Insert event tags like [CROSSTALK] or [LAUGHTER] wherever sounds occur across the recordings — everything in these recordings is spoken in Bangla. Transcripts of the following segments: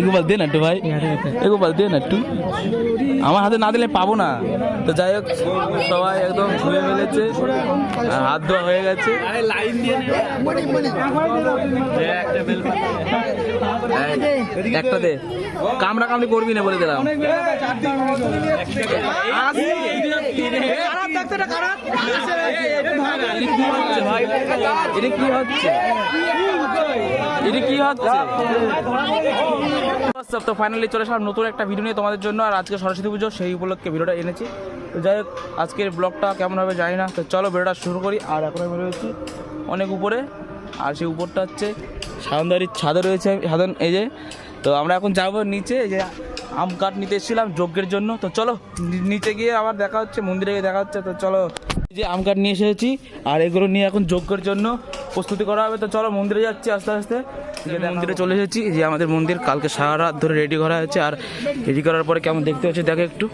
একবার দে না একটু ভাই। একবার দে না একটু। আমার হাতে না দিলে পাবো না। তো যাই হোক, সবাই একদম ধুয়ে ফেলেছে। হাত ধোয়া হয়ে গেছে। একটা দে। কামড়া কামড়ি করবি না বলে দিলাম। এটা কি হচ্ছে? এটা কি হচ্ছে? তো ফাইনালি চলে আসলাম নতুন একটা ভিডিও নিয়ে তোমাদের জন্য আর আজকে সরস্বতী পুজো, সেই উপলক্ষে ভিডিওটা এনেছি। তো যাই হোক, আজকের ব্লগটা কেমন হবে জানি না। তো চলো ভিডিওটা শুরু করি। আর এখন আমি রয়েছি অনেক উপরে। আর সেই উপরটা হচ্ছে সাধনদারির ছাদে রয়েছে। সাধন এই যে, তো আমরা এখন যাব নিচে। এই যে আম কাঠ নিতে এসেছিলাম যজ্ঞের জন্য। তো চলো নিচে গিয়ে আবার দেখা হচ্ছে, মন্দিরে গিয়ে দেখা হচ্ছে, তো চলো। যে আম কাঠ নিয়ে এসেছি, আর এগুলো নিয়ে এখন যজ্ঞের জন্য প্রস্তুতি করা হবে। তো চলো, মন্দিরে যাচ্ছি আস্তে আস্তে। মন্দিরে চলে এসেছি যে আমাদের মন্দির, কালকে সারা রাত ধরে রেডি করা হয়েছে। আর রেডি করার পরে কেমন দেখতে হচ্ছে, দেখো একটু।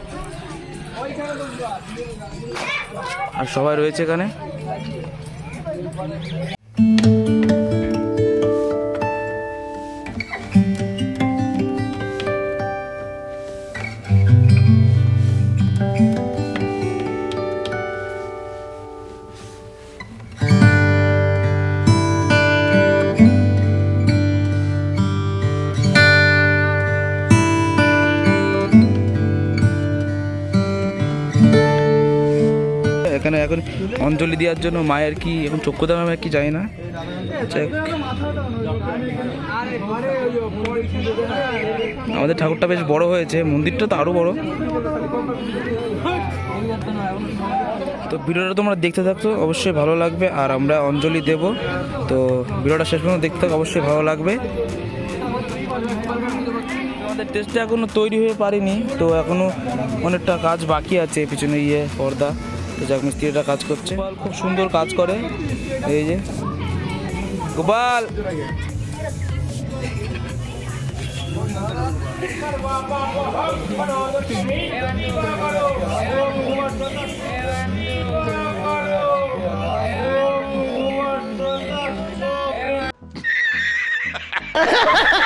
আর সবাই রয়েছে এখানে। অঞ্জলি দেওয়ার জন্য মায়ের কি এখন চক্ষু দাম আমি কি জানি না। আমাদের ঠাকুরটা বেশ বড় হয়েছে, মন্দিরটা তো আরও বড়। তো ভিডিওটা তোমরা দেখতে থাকতো অবশ্যই ভালো লাগবে। আর আমরা অঞ্জলি দেব। তো ভিডিওটা শেষ পর্যন্ত দেখতে থাকো, অবশ্যই ভালো লাগবে। আমাদের টেস্টটা এখনও তৈরি হয়ে পারিনি, তো এখনও অনেকটা কাজ বাকি আছে, পিছনে ইয়ে পর্দা। তো যাক মিস্ত্রিটা কাজ করছে। গোপাল খুব সুন্দর কাজ করে। এই যে। গোপাল! [LAUGHS]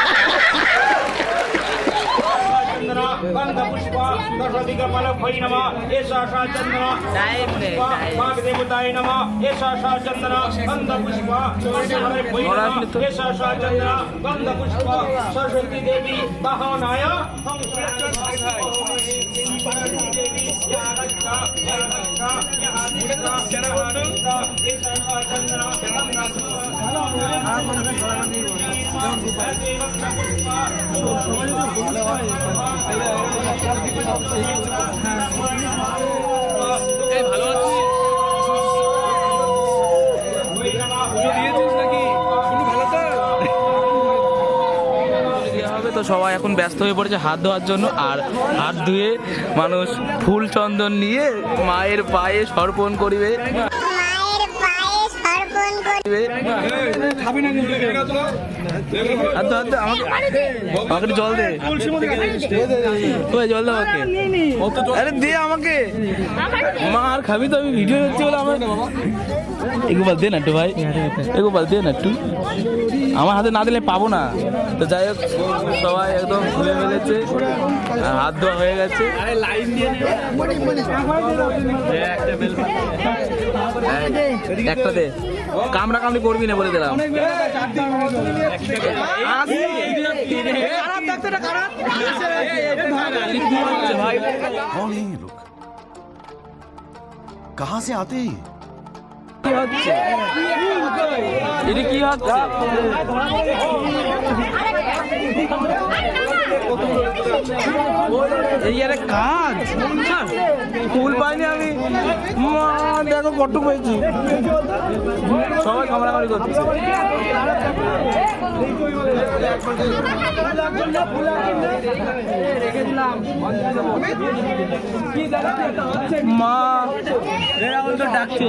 गंधपुष्पादिगफलभै नमः एषा सा चन्दना वाग्देवताय नमः एषा सा चन्दना गन्धपुष्प सरस्वतीभै नमः। एषा सा चन्दना गन्धपुष्प सरस्वती देवी वाहनाय তো সবাই এখন ব্যস্ত হয়ে পড়েছে হাত ধোয়ার জন্য, আর হাত ধুয়ে মানুষ ফুল চন্দন নিয়ে মায়ের পায়ে সর্পণ করিবে। আমাকে জল দে ওই জল দে আমাকে আরে দে আমাকে মা আর খাবি তো আমি ভিডিও হচ্ছে বলে আমার একবার দে না একটু ভাই একবার দে না একটু আমার হাতে না দিলে পাবো না তো যাই হোক সবাই একদম ধুয়ে ফেলেছে আর হাত ধোয়া হয়ে গেছে এই, একটা দে কামড়া কামড়ি করবি না বলে দিলাম ভাই कौन है ये लोग कहाँ से आते हैं ये? কি হচ্ছে এটা কি হচ্ছে এই আরে কাজ? ফুল পাইনি আমি। দেখো কত পেয়েছি। সবাই কামড়াকামড়ি করছে। মা ডাকছে।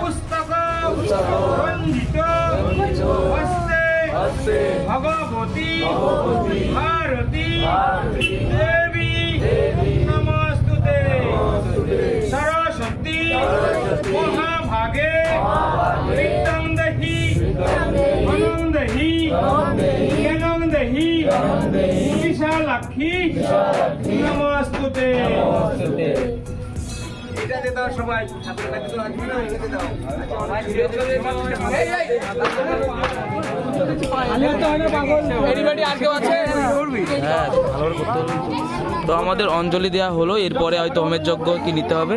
পুস্তক রঞ্জিত হস্তে। ভগবতী। ভারতী। দেবী। নমস্তুতে। সরস্বতী। মহাভাগে। বিদ্যং দেহি ধনং দেহি জ্ঞানং দেহি বিশালাক্ষী নমস্তুতে। এটাতে দাও সবাই। তো আসবে না এটাতে দাও। হ্যাঁ তো আমাদের অঞ্জলি দেওয়া হলো এরপরে হয়তো হোমের যজ্ঞ কি নিতে হবে?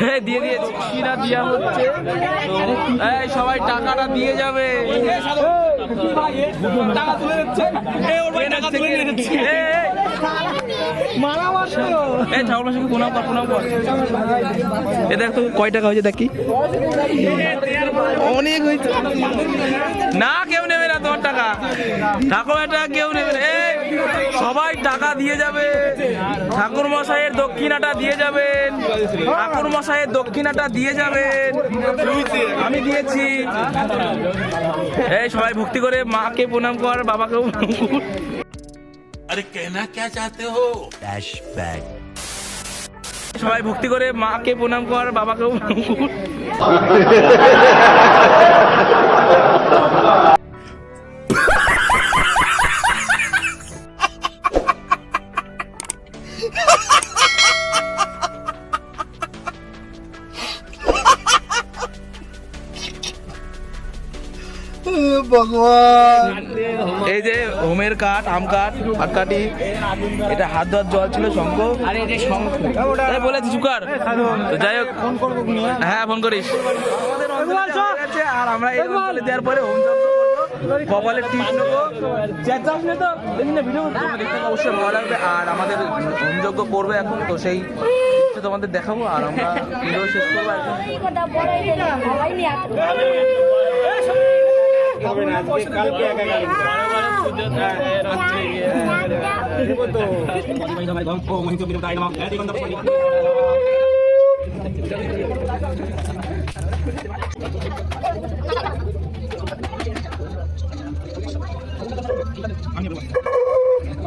হ্যাঁ দিয়ে দিয়েছি। কি দেওয়া হচ্ছে সবাই টাকাটা দিয়ে যাবে। এই, এই। এই ঠাকুর মাসিকে প্রণাম কর প্রণাম কর। এ দেখ তো কয় টাকা হয়েছে দেখি অনেক হয়েছে। না কেউ নেবে না তোমার টাকা। ঠাকুর কেউ নেবে না। সবাই টাকা দিয়ে যাবে। ঠাকুর মশাইয়ের দক্ষিণাটা দিয়ে যাবেন। ঠাকুর মশাইয়ের দক্ষিণাটা দিয়ে যাবেন। আমি দিয়েছি। এই সবাই ভক্তি করে মাকে প্রণাম কর বাবাকেও প্রণাম কর। अरे कहना क्या चाहते हो সবাই ভক্তি করে মাকে প্রণাম কর বাবাকেও প্রণাম কর [LAUGHS] এই যে হোমের কাঠ আম কাঠ হাত কাটি এটা হাত ধোয়ার জল ছিল শঙ্খ। আরে বলেছি চুকার তো যাই হোক। হ্যাঁ ফোন করিস। হয়ে আর আমরা এই অঞ্চলে দেওয়ার পরে হোম যজ্ঞ কপালে টিপ নেব ভিডিও অবশ্যই ভালো লাগবে। আর আমাদের হোম যজ্ঞ করবে এখন তো সেই তোমাদের দেখাবো। আর আমরা ভিডিও শেষ করব হবে না আজকে কালকে একা গেল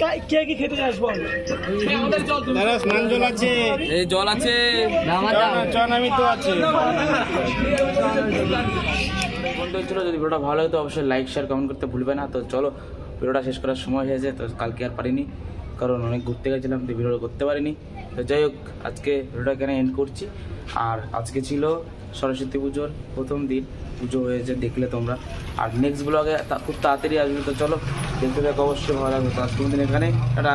কা- কে কি খেতে চাস বল? দাদা স্নান জল আছে। এই জল আছে। চন আমি তো আছে। ছিল যদি ভিডিওটা ভালো হতো অবশ্যই লাইক শেয়ার কমেন্ট করতে ভুলবে না। তো চলো ভিডিওটা শেষ করার সময় হয়েছে তো কালকে আর পারিনি কারণ অনেক ঘুরতে গেছিলাম তো ভিডিওটা করতে পারিনি। তো যাই হোক আজকে ভিডিওটা এখানে এন্ড করছি। আর আজকে ছিল সরস্বতী পুজোর প্রথম দিন পুজো হয়েছে, দেখলে তোমরা। আর নেক্সট ব্লগে খুব তাড়াতাড়ি আসবে, তো চলো দেখতে দেখো অবশ্যই, ভালো লাগবে তো আজ এখানে একটা